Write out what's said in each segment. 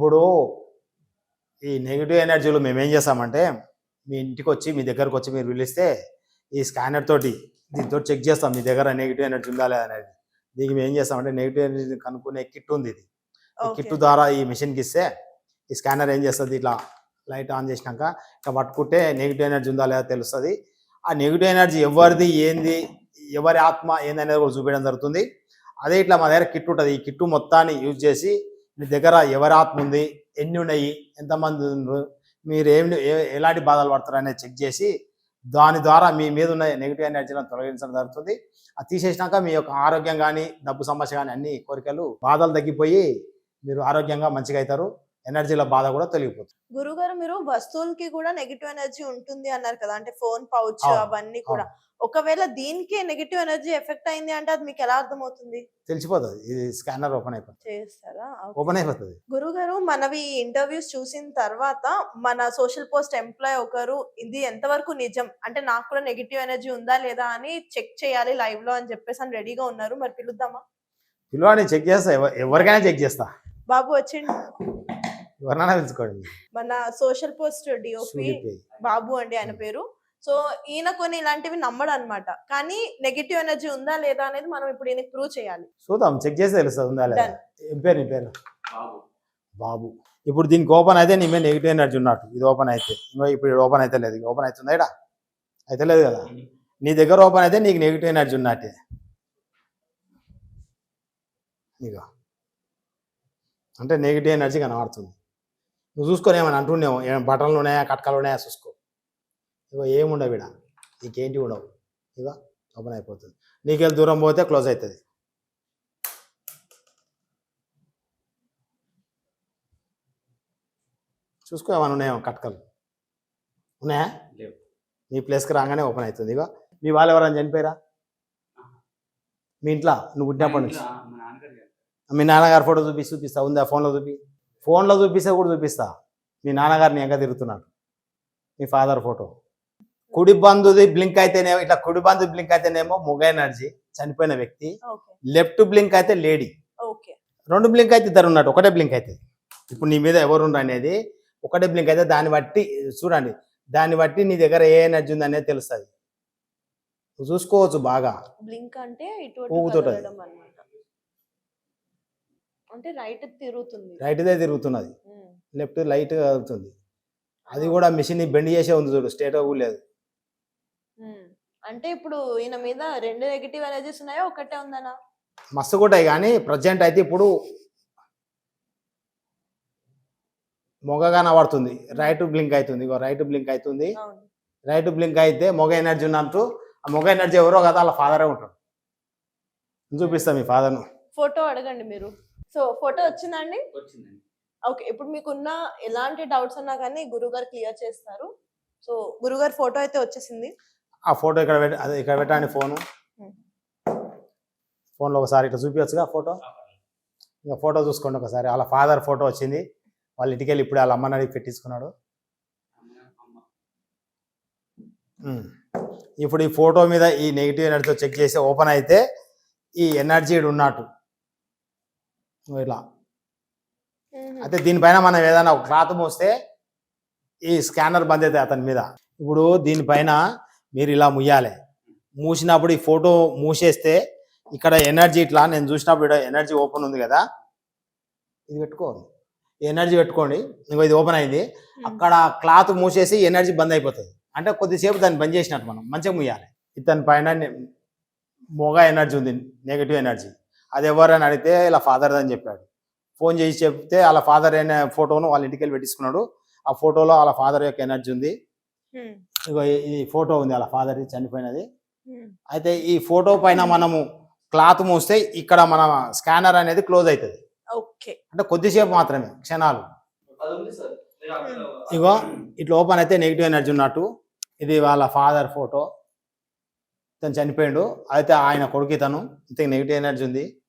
ఇప్పుడు ఈ నెగిటివ్ ఎనర్జీలో మేము ఏం చేస్తామంటే మీ ఇంటికి వచ్చి మీ దగ్గరకు వచ్చి మీరు పిలిస్తే ఈ స్కానర్ తోటి దీంతో చెక్ చేస్తాం మీ దగ్గర నెగిటివ్ ఎనర్జీ ఉందా లేదా అనేది. దీనికి మేము ఏం చేస్తామంటే నెగిటివ్ ఎనర్జీ కనుక్కునే కిట్ ఉంది ఇది. ఈ కిట్ ద్వారా ఈ మిషన్కి ఇస్తే ఈ స్కానర్ ఏం చేస్తుంది ఇట్లా లైట్ ఆన్ చేసినాక ఇట్లా పట్టుకుంటే నెగిటివ్ ఎనర్జీ ఉందా లేదా తెలుస్తుంది. ఆ నెగిటివ్ ఎనర్జీ ఎవరిది ఏంది ఎవరి ఆత్మ ఏంది అనేది కూడా చూపించడం జరుగుతుంది. అదే ఇట్లా మా దగ్గర కిట్ ఉంటుంది. ఈ కిట్టు మొత్తాన్ని యూజ్ చేసి మీ దగ్గర ఎవరి ఆత్మ ఉంది? ఎన్ని ఉన్నాయి? ఎంతమంది ఉన్నారు? మీరు ఏమి ఎలాంటి బాధలు పడతారు అనేది చెక్ చేసి దాని ద్వారా మీ మీద ఉన్న నెగిటివ్ ఎనర్జీలను తొలగించడం జరుగుతుంది. అది తీసేసినాక మీ యొక్క ఆరోగ్యం కానీ డబ్బు సమస్య కానీ అన్ని కోరికలు బాధలు తగ్గిపోయి మీరు ఆరోగ్యంగా మంచిగా అవుతారు. ఎనర్జీల బాధ కూడా తొలగిపోతుంది. గురుగారు మీరు వస్తువులకి కూడా నెగిటివ్ ఎనర్జీ ఉంటుంది అన్నారు కదా అంటే ఫోన్ పౌచ్ అవును, అవన్నీ కూడా. ఒకవేళ దీనికే నెగిటివ్ ఎనర్జీ ఎఫెక్ట్ అయింది అంటే అది మీకు ఎలా అర్థమవుతుంది? తెలిసిపోతుంది. ఇది స్కానర్ ఓపెన్ అయిపోతుంది చేస్తారా? ఓపెన్ అయిపోతుంది. గురుగారు మనవి ఇంటర్వ్యూస్ చూసిన తర్వాత మన సోషల్ పోస్ట్ ఎంప్లాయ్ ఒకరు ఇది ఎంతవరకు నిజం? అంటే నాకు కూడా నెగిటివ్ ఎనర్జీ ఉందా లేదా అని చెక్ చేయాలి లైవ్లో అని చెప్పేసి అని రెడీగా ఉన్నారు. మరి పిలుద్దామా? పిలువాడిని చెక్ చేస్తా. ఎవ- ఎవరికైనా చెక్ చేస్తా. బాబు వచ్చిండు. ఎవరినైనా పిలుచుకోండి. మన సోషల్ పోస్ట్ డిఓపి బాబు అండి ఆయన పేరు. సో ఈయన కొన్ని ఇలాంటివి నమ్మడు అనమాట కానీ నెగిటివ్ ఎనర్జీ ఉందా లేదా అనేది మనం ఇప్పుడు ఈయనకి ప్రూవ్ చేయాలి. చూద్దాం. చెక్ చేసి తెలుస్తుంది ఉందా లేదా? Done. ఏం పేరు నీ పేరు? బాబు. ఇప్పుడు దీనికి ఓపెన్ అయితే నీ మీద నెగిటివ్ ఎనర్జీ ఉన్నట్టు. ఇది ఓపెన్ అయితే. ఇంకో ఇప్పుడు ఓపెన్ అయితే లేదు. ఓపెన్ అవుతుందా ఇక్కడ అయితే లేదు కదా. నీ దగ్గర ఓపెన్ అయితే నీకు నెగిటివ్ ఎనర్జీ ఉన్నట్టే. ఇక అంటే నెగిటివ్ ఎనర్జీ కనబడుతుంది. నువ్వు చూసుకొని ఏమైనా అంటుండేమో ఏమైనా బట్టలు ఉన్నాయా కట్కాలు ఉన్నాయా చూసుకో. ఇగో ఏముండవు ఇక్కడ నీకేంటి ఉండవు. ఇక ఓపెన్ అయిపోతుంది. నీకెళ్ళి దూరం పోతే క్లోజ్ అవుతుంది చూసుకో ఏమైనా ఉన్నాయేమో కట్కలు. ఉన్నాయా? లేవు. మీ ప్లేస్కి రాగానే ఓపెన్ అవుతుంది ఇక మీ వాళ్ళు ఎవరైనా చనిపోయారా? మీ ఇంట్లో నువ్వు పుట్టినప్పటి నుంచి. మీ నాన్నగారి ఫోటో చూపి చూపిస్తా. ఉందా? ఫోన్లో చూపి. ఫోన్లో చూపిస్తే కూడా చూపిస్తా. మీ నాన్నగారిని ఎంక తిరుగుతున్నాడు. మీ ఫాదర్ ఫోటో. కుడి బంధుది బ్లింక్ అయితేనేమో ఇట్లా కుడి బంధు బ్లింక్ అయితేనేమో మొగ ఎనర్జీ చనిపోయిన వ్యక్తి. లెఫ్ట్ బ్లింక్ అయితే లేడీ. ఓకే. రెండు బ్లింక్ అయితే ఇద్దరు ఉన్నట్టు ఒకటే బ్లింక్ అయితే. ఇప్పుడు నీ మీద ఎవరు అనేది ఒకటే బ్లింక్ అయితే దాన్ని బట్టి చూడండి దాన్ని బట్టి నీ దగ్గర ఏ ఎనర్జీ ఉంది అనేది తెలుస్తుంది. చూసుకోవచ్చు బాగా. బ్లింక్ అంటే ఊగుతుంటది. అంటే రైట్ తిరుగుతుంది. రైట్దే తిరుగుతున్నది. లెఫ్ట్ లైట్ అవుతుంది అది కూడా మిషన్ బెండ్ చేసే ఉంది చూడు స్టేట్ లేదు. అంటే ఇప్పుడు ఈయన మీద రెండు నెగిటివ్ ఎనర్జీస్ ఉన్నాయో? ఒకటే ఉందనా? మస్తు కొట్టాయి కానీ ప్రజెంట్ అయితే ఇప్పుడు మొగగా పడుతుంది. రైట్ బ్లింక్ అవుతుంది. రైట్ బ్లింక్ అవుతుంది. రైట్ బ్లింక్ అయితే మొగ ఎనర్జీ ఉన్నట్టు ఆ మొగ ఎనర్జీ ఎవరో కదా వాళ్ళ ఫాదరే ఉంటాడు. చూపిస్తా మీ ఫాదర్ను. ఫోటో అడగండి మీరు. సో ఫోటో వచ్చిందండి? వచ్చిందండి. ఓకే ఇప్పుడు మీకున్న ఎలాంటి డౌట్స్ ఉన్నా కానీ గురుగారు క్లియర్ చేస్తారు. సో గురుగారు ఫోటో అయితే వచ్చేసింది. ఆ ఫోటో ఇక్కడ పెట్టి అదే ఇక్కడ పెట్టండి ఫోను. ఫోన్లో ఒకసారి ఇట్లా చూపించచ్చుగా ఫోటో? ఇంకా ఫోటో చూసుకోండి ఒకసారి. వాళ్ళ ఫాదర్ ఫోటో వచ్చింది. వాళ్ళ ఇంటికి వెళ్ళి ఇప్పుడు వాళ్ళ అమ్మని అడిగి పెట్టించుకున్నాడు. ఇప్పుడు ఈ ఫోటో మీద ఈ నెగిటివ్ ఎనర్జీతో చెక్ చేసి ఓపెన్ అయితే ఈ ఎనర్జీ ఉన్నట్టు ఇగో ఇలా అయితే దీనిపైన మనం ఏదైనా ఒక క్లాత్ మూస్తే ఈ స్కానర్ బంద్ అవుతాయి అతని మీద. ఇప్పుడు దీనిపైన మీరు ఇలా ముయ్యాలి. మూసినప్పుడు ఈ ఫోటో మూసేస్తే ఇక్కడ ఎనర్జీ ఇట్లా నేను చూసినప్పుడు ఎనర్జీ ఓపెన్ ఉంది కదా. ఇది పెట్టుకోండి ఎనర్జీ పెట్టుకోండి. ఇంకో ఇది ఓపెన్ అయింది. అక్కడ క్లాత్ మూసేసి ఎనర్జీ బంద్ అయిపోతుంది. అంటే కొద్దిసేపు దాన్ని బంద్ చేసినట్టు మనం. మంచిగా ముయ్యాలి. ఇతని పైన మొగ ఎనర్జీ ఉంది. Negative energy. అది ఎవరైనా అడిగితే ఇలా ఫాదర్ అని చెప్పాడు. ఫోన్ చేసి చెప్తే వాళ్ళ ఫాదర్ అయిన ఫోటోను వాళ్ళ ఇంటికి వెళ్ళి పెట్టించుకున్నాడు. ఆ ఫోటోలో వాళ్ళ ఫాదర్ యొక్క ఎనర్జీ ఉంది. ఇగో ఈ- ఫోటో ఉంది వాళ్ళ ఫాదర్ చనిపోయినది. అయితే ఈ ఫోటో పైన మనము క్లాత్ మూస్తే ఇక్కడ మన స్కానర్ అనేది క్లోజ్ అవుతుంది ఓకే. అంటే కొద్దిసేపు మాత్రమే క్షణాలు. అది ఉంది సార్. మీరు అక్కడ- ఇగో ఇట్లా ఓపెన్ అయితే నెగిటివ్ ఎనర్జీ ఉన్నట్టు. ఇది వాళ్ళ ఫాదర్ ఫోటో ఇతను చనిపోయిండు. అయితే ఆయన కొడుకు ఇతను. ఇతనికి నెగిటివ్ ఎనర్జీ ఉంది.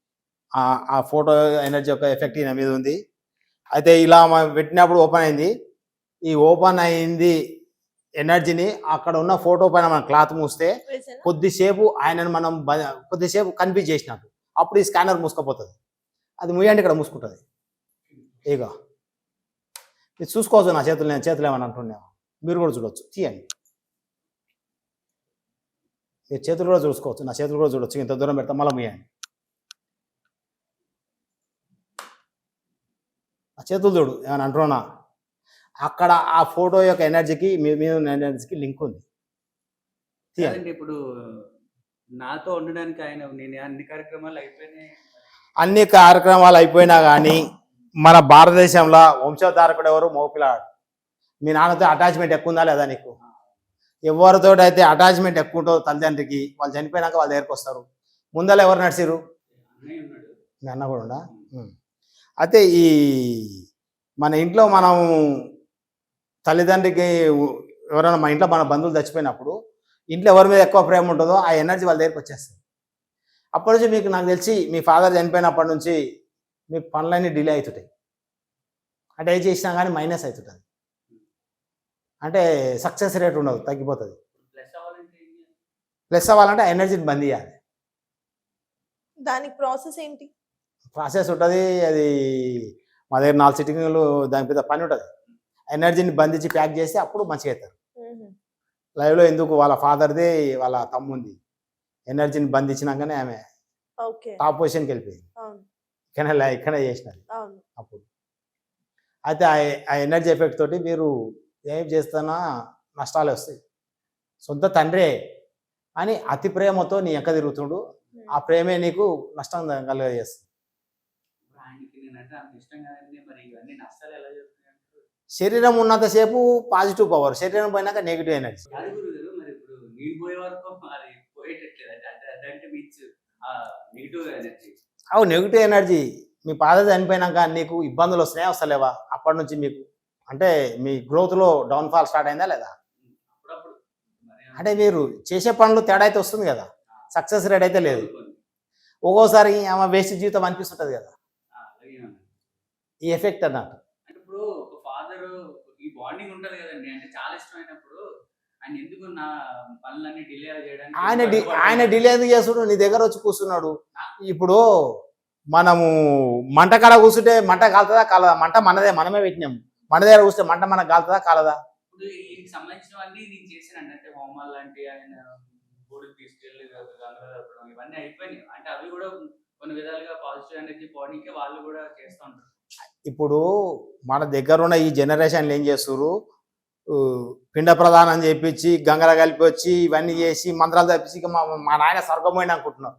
ఆ ఫోటో ఎనర్జీ యొక్క ఎఫెక్ట్ ఈయన మీద ఉంది. అయితే ఇలా పెట్టినప్పుడు ఓపెన్ అయింది. ఈ ఓపెన్ అయింది ఎనర్జీని అక్కడ ఉన్న ఫోటో పైన మనం క్లాత్ మూస్తే కొద్దిసేపు ఆయనను మనం కొద్దిసేపు కన్ఫ్యూజ్ చేసినట్టు. అప్పుడు ఈ స్కానర్ మూసుకుపోతుంది. అది ముయ్యండి ఇక్కడ మూసుకుంటుంది. ఇక ఇది చూసుకోవచ్చు నా చేతులు నేను చేతులు ఏమని అంటున్నాను మీరు కూడా చూడొచ్చు. తీయండి. మీరు చేతులు కూడా చూసుకోవచ్చు నా చేతులు కూడా చూడొచ్చు. ఇంత దూరం పెడతాం మళ్ళీ ముయ్యండి. ఆ చేతులు చూడు ఏమైనా అంటున్నా అక్కడ ఆ ఫోటో యొక్క ఎనర్జీకి మీ మీద ఉన్న ఎనర్జీకి లింక్ ఉంది. తీయండి ఇప్పుడు నాతో ఉండడానికి ఆయన నేను అన్ని కార్యక్రమాలు అయిపోయినాయి. అన్ని కార్యక్రమాలు అయిపోయినా కానీ మన భారతదేశంలో వంశోద్ధారకుడు ఎవరు? మోపిలాడు. మీ నాన్నతో అటాచ్మెంట్ ఎక్కువ ఉందా లేదా నీకు? ఎవరితో అయితే అటాచ్మెంట్ ఎక్కువ ఉంటుందో తల్లిదండ్రికి వాళ్ళు చనిపోయినాక వాళ్ళ దగ్గరికి వస్తారు. ముందర ఎవరు నడిచిరు మీ అన్న కూడా ఉందా ఉం. అయితే ఈ మన ఇంట్లో మనం తల్లిదండ్రికి ఎవరైనా మా ఇంట్లో మన బంధువులు చచ్చిపోయినప్పుడు ఇంట్లో ఎవరి మీద ఎక్కువ ప్రేమ ఉంటుందో ఆ ఎనర్జీ వాళ్ళ దగ్గరికి వచ్చేస్తుంది. అప్పటి నుంచి మీకు నాకు తెలిసి మీ ఫాదర్ చనిపోయినప్పటి నుంచి మీ పనులన్నీ డిలే అవుతుంటాయి అంటే ఏం చేసినా కానీ మైనస్ అవుతుంటుంది అంటే సక్సెస్ రేట్ ఉండదు తగ్గిపోతుంది. ప్లస్ అవ్వాలంటే ఏం చేయాలి? ప్లస్ అవ్వాలంటే ఆ ఎనర్జీని బంద్ చేయాలి. దానికి ప్రాసెస్ ఏంటి? ప్రాసెస్ ఉంటుంది అది మా దగ్గర నాలుగు సిట్టింగ్లు దాని పెద్ద పని ఉంటుంది. ఎనర్జీని బంధించి ప్యాక్ చేస్తే అప్పుడు మంచిగా అవుతారు లైవ్లో ఎందుకు వాళ్ళ ఫాదర్ది వాళ్ళ తమ్ముంది. ఎనర్జీని బంధించినాకనే ఆమె టాప్ పొజిషన్కి వెళ్ళిపోయింది. ఇక్కడే ఇక్కడే చేసినది అప్పుడు. అయితే ఆ- ఎనర్జీ ఎఫెక్ట్ తోటి మీరు ఏం చేస్తున్నా నష్టాలు వస్తాయి. సొంత తండ్రే అని అతి ప్రేమతో నీ ఎక్క తిరుగుతుండు. ఆ ప్రేమే నీకు నష్టం కలుగజేస్తుంది. ఆయనకి నేనంటే అంత ఇష్టం కదండి మరి ఇవన్నీ నష్టాలు ఎలా జరుగుతాయి శరీరం ఉన్నంతసేపు పాజిటివ్ పవర్ శరీరం పోయినాక నెగిటివ్ ఎనర్జీ అది గురుగారు మరి ఇప్పుడు నీళ్ళు పోయే వరకు మరి పోయేటట్లేదు అంటే అదే అదంటే మీన్స్ ఆ నెగిటివ్ ఎనర్జీ అవు నెగిటివ్ ఎనర్జీ మీ పాద చనిపోయినాక నీకు ఇబ్బందులు వస్తున్నాయా వస్తలేవా? అప్పటి నుంచి మీకు అంటే మీ గ్రోత్లో డౌన్ఫాల్ స్టార్ట్ అయిందా లేదా? అప్పుడప్పుడు. మరి అంటే మీరు చేసే పనులు తేడా అయితే వస్తుంది కదా. సక్సెస్ రేట్ అయితే లేదు. ఒక్కోసారి ఆమె వేస్ట్ జీవితం అనిపిస్తుంటుంది కదా. ఈ ఎఫెక్ట్ అన్నట్టు. ఇప్పుడు ఒక ఫాదర్ ఈ బాండింగ్ ఉంటది కదండి. అంటే చాలా ఇష్టమైనప్పుడు ఆయన ఎందుకు నా పనులన్నీ డిలే చేయడానికి ఆయన ఆయన డిలే ఎందుకు చేస్తుడు? నీ దగ్గర వచ్చి కూర్చున్నాడు. ఇప్పుడు మనము మంట కాడ కూర్చుంటే మంట కాలుతుందా కాలదా? మంట మనదే మనమే పెట్టినాం. మన దగ్గర కూర్చుంటే మంట మనకు కాలుతుందా కాలదా? ఇప్పుడు ఈయనకి సంబంధించినవన్నీ నేను చేశానండి అంటే హోమాలు లాంటి ఆయన గుడికి తీసుకెళ్ళి ఇవన్నీ అయిపోయినాయి. అంటే అవి కూడా కొన్ని విధాలుగా పాజిటివ్ ఎనర్జీ బాడీకి వాళ్ళు కూడా చేస్తూ ఉంటారు. ఇప్పుడు మన దగ్గర ఉన్న ఈ జనరేషన్లు ఏం చేస్తారు పిండ ప్రదానం చేపించి గంగల కలిపి వచ్చి ఇవన్నీ చేసి మంత్రాలు తప్పించి మా మా నాయన స్వర్గం పోయింది అనుకుంటున్నారు.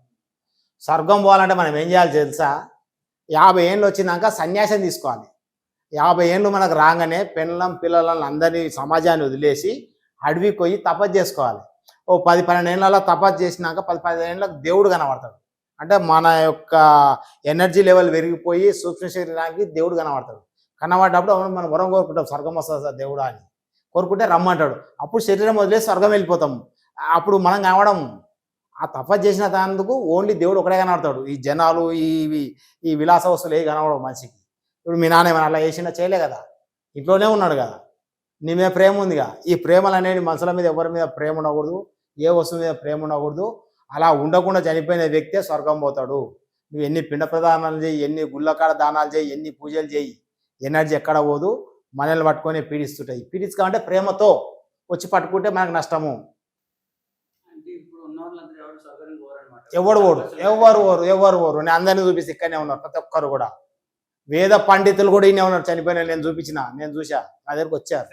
స్వర్గం పోవాలంటే మనం ఏం చేయాలి తెలుసా? యాభై ఏళ్ళు వచ్చినాక సన్యాసం తీసుకోవాలి. యాభై ఏళ్ళు మనకు రాగానే పిల్లలం పిల్లలను అందరినీ సమాజాన్ని వదిలేసి అడవికి పోయి తపస్సు చేసుకోవాలి. ఓ పది పన్నెండు ఏళ్ళలో తపస్సు చేసినాక పది పదిహేను ఏళ్ళకి దేవుడు కనబడతాడు. అంటే మన యొక్క ఎనర్జీ లెవెల్ పెరిగిపోయి సూక్ష్మ శరీరానికి దేవుడు కనబడతాడు. కనబడ్డప్పుడు అవును మనం వరం కోరుకుంటాం స్వర్గం వస్తుంది సార్ దేవుడా అని. కోరుకుంటే రమ్మంటాడు. అప్పుడు శరీరం వదిలేసి స్వర్గం వెళ్ళిపోతాం. అప్పుడు మనం కనబడం ఆ తపస్సు చేసిన దానికి ఓన్లీ దేవుడు ఒకడే కనబడతాడు. ఈ జనాలు ఈ ఇవి- ఈ విలాస వస్తువులు ఏ కనబడవు మనిషికి. ఇప్పుడు మీ నాన్న ఏమైనా అలా చేసినా చేయలే కదా. ఇంట్లోనే ఉన్నాడు కదా. నీ మీద ప్రేమ ఉందిగా. ఈ ప్రేమలు అనేవి మనుషుల మీద ఎవరి మీద ప్రేమ ఉండకూడదు. ఏ వస్తువు మీద ప్రేమ ఉండకూడదు. అలా ఉండకుండా చనిపోయిన వ్యక్తే స్వర్గం పోతాడు. నువ్వు ఎన్ని పిండ ప్రదానాలు చేయి ఎన్ని గుళ్ళకాడ దానాలు చేయి ఎన్ని పూజలు చేయి ఎనర్జీ ఎక్కడ పోదు. మనల్ని పట్టుకొని పీడిస్తుంటాయి. పీడించుకోవాలంటే ప్రేమతో వచ్చి పట్టుకుంటే మనకు నష్టము. అంటే ఎవడు ఓరు ఎవరు ఓరు ఎవరు ఓరు నేను అందరినీ చూపిస్తే. ఇక్కడనే ఉన్నారు. ప్రతి ఒక్కరు కూడా. వేద పండితులు కూడా ఈయన ఉన్నారు. చనిపోయిన నేను చూపించిన. నేను చూసా నా దగ్గరకు వచ్చారు.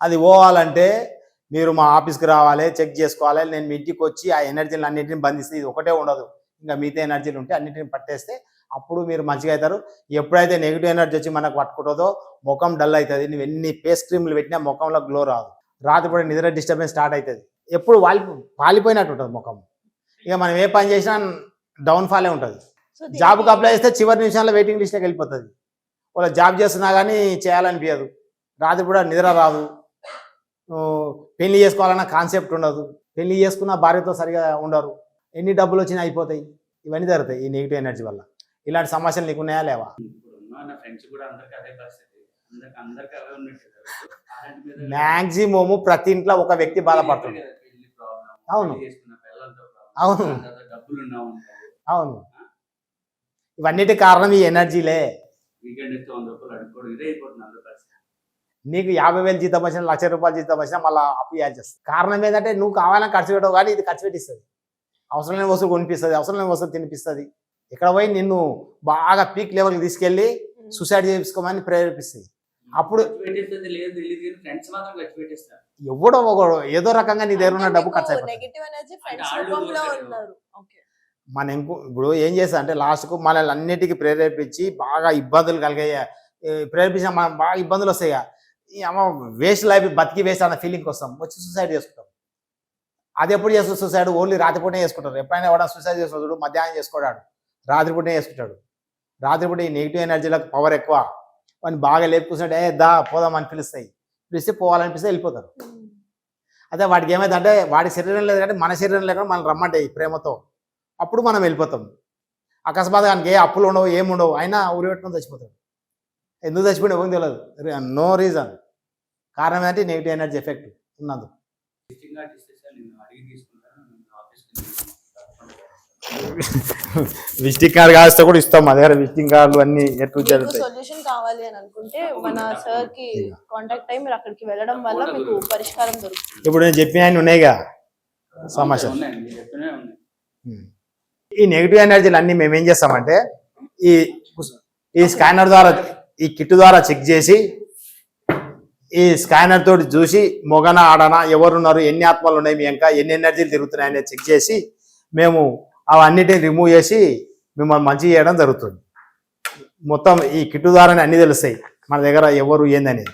అదే పోవాలంటే మీరు మా ఆఫీస్కి రావాలి చెక్ చేసుకోవాలి నేను మీ ఇంటికి వచ్చి ఆ ఎనర్జీలు అన్నింటిని బంధిస్తే ఇది ఒకటే ఉండదు. ఇంకా మిగతా ఎనర్జీలు ఉంటే అన్నింటిని పట్టేస్తే అప్పుడు మీరు మంచిగా అవుతారు. ఎప్పుడైతే నెగిటివ్ ఎనర్జీ వచ్చి మనకు పట్టుకుంటుందో ముఖం డల్ అవుతుంది. నువ్వు ఎన్ని ఫేస్ క్రీమ్లు పెట్టినా ముఖంలో గ్లో రాదు. రాత్రిపూట నిద్ర డిస్టర్బెన్స్ స్టార్ట్ అవుతుంది. ఎప్పుడు వాలి పాలిపోయినట్టు ఉంటుంది ముఖం. ఇక మనం ఏ పని చేసినా డౌన్ ఫాలే ఉంటుంది. జాబ్కి అప్లై చేస్తే చివరి నిమిషాల్లో వెయిటింగ్ లిస్ట్లోకి వెళ్ళిపోతుంది. వాళ్ళ జాబ్ చేస్తున్నా కానీ చేయాలనిపించదు రాత్రి కూడా నిద్ర రాదు. పెళ్ళి చేసుకోవాలన్న కాన్సెప్ట్ ఉండదు. పెళ్ళి చేసుకున్న భార్యతో సరిగా ఉండరు. ఎన్ని డబ్బులు వచ్చినా అయిపోతాయి. ఇవన్నీ జరుగుతాయి ఈ నెగిటివ్ ఎనర్జీ వల్ల. ఇలాంటి సమస్యలు నీకు ఉన్నాయా లేవా? మ్యాక్సిమము ప్రతి ఇంట్లో ఒక వ్యక్తి బాధపడుతుంది. అవును. అవును. అవును. ఇవన్నిటి కారణం ఈ ఎనర్జీలే వీకెండ్ ఇస్తే వంద రూపాయలు అడుక్కోవడం ఇదే అయిపోతుంది అందరూ పరిస్థితి. నీకు యాభై వేలు జీతం వచ్చినా లక్ష రూపాయలు జీతం వచ్చినా మళ్ళీ అప్పు ఇవ్వాల్సి వస్తుంది. కారణం ఏంటంటే నువ్వు కావాలని ఖర్చు పెట్టవు కానీ ఇది ఖర్చు పెట్టిస్తుంది. అవసరం లేని వస్తువు కొనిపిస్తుంది అవసరం లేని వస్తువు తినిపిస్తుంది. ఇక్కడ పోయి నిన్ను బాగా పీక్ లెవెల్కి తీసుకెళ్ళి సూసైడ్ చేసుకోమని ప్రేరేపిస్తుంది. అప్పుడు- ఖర్చు పెట్టేస్తారు. ఎవడో ఒకడు ఏదో రకంగా నీ దగ్గర ఉన్న డబ్బు ఖర్చు అయిపోతుంది నెగిటివ్ ఎనర్జీ అంటే ఫ్రెండ్స్ వాళ్ళు రూపంలో దొరకరు. ఉన్నారు. ఓకే మన ఇంకో ఇప్పుడు ఏం చేస్తా అంటే లాస్ట్కు మనల్ని అన్నిటికీ ప్రేరేపించి బాగా ఇబ్బందులు కలిగాయి ప్రేరేపించిన మనం బాగా ఇబ్బందులు వస్తాయి అమ్మ వేస్ట్ లైఫ్ బతికి వేస్ట్ అన్న ఫీలింగ్ వస్తాం వచ్చి సూసైడ్ చేసుకుంటాం. అది ఎప్పుడు చేస్తుంది సూసైడ్ ఓన్లీ రాత్రిపూటే చేసుకుంటారు ఎప్పుడైనా ఎవడన్నా సూసైడ్ చేసుకుంటాడు మధ్యాహ్నం చేసుకోడాడు. రాత్రిపూటే చేసుకుంటాడు. రాత్రిపూట ఈ నెగిటివ్ ఎనర్జీలకు పవర్ ఎక్కువ. వాడిని బాగా లేపుకుంటే ఏ దా పోదాం అని పిలుస్తాయి. పిలిస్తే పోవాలనిపిస్తే వెళ్ళిపోతారు. అదే వాడికి ఏమైందంటే వాడి శరీరం లేదు కానీ మన శరీరం లేకుండా మనం రమ్మంటాయి ప్రేమతో. అప్పుడు మనం వెళ్ళిపోతాం. అకస్మాత్ దానికి ఏ అప్పులు ఉండవు ఏముండవు అయినా ఊరి పెట్టుకొని చచ్చిపోతాడు ఎందుకు చచ్చిపోయినా ఎవరికి తెలియదు. నో రీజన్ కారణం ఏంటంటే నెగిటివ్ ఎనర్జీ ఎఫెక్ట్ ఉన్నందు. విజిటింగ్ కార్డ్ కార్డు కాస్తే కూడా ఇస్తాం. మా దగ్గర విజిటింగ్ కార్డులు అన్ని ఎటు జరుగుతాయి సొల్యూషన్ కావాలి అని అనుకుంటే మన సార్కి. కాంటాక్ట్ అయ్యి మీరు అక్కడికి వెళ్ళడం వల్ల మీకు పరిష్కారం దొరుకుతుంది. ఇప్పుడు నేను చెప్పిన ఆయన ఉన్నాయిగా? ఉన్నాయి ఈ నెగిటివ్ ఎనర్జీలు అన్ని మేము ఏం చేస్తామంటే ఈ ఈ స్కానర్ ద్వారా ఈ కిట్ ద్వారా చెక్ చేసి ఈ స్కానర్ తోటి చూసి మొగన ఆడన ఎవరున్నారు ఎన్ని ఆత్మలు ఉన్నాయి మీ ఇంకా ఎన్ని ఎనర్జీలు తిరుగుతున్నాయి చెక్ చేసి మేము అవన్నిటిని రిమూవ్ చేసి మిమ్మల్ని మంచి చేయడం జరుగుతుంది. మొత్తం ఈ కిట్టు ద్వారానే అన్ని తెలుస్తాయి. మన దగ్గర ఎవరు ఏందనేది.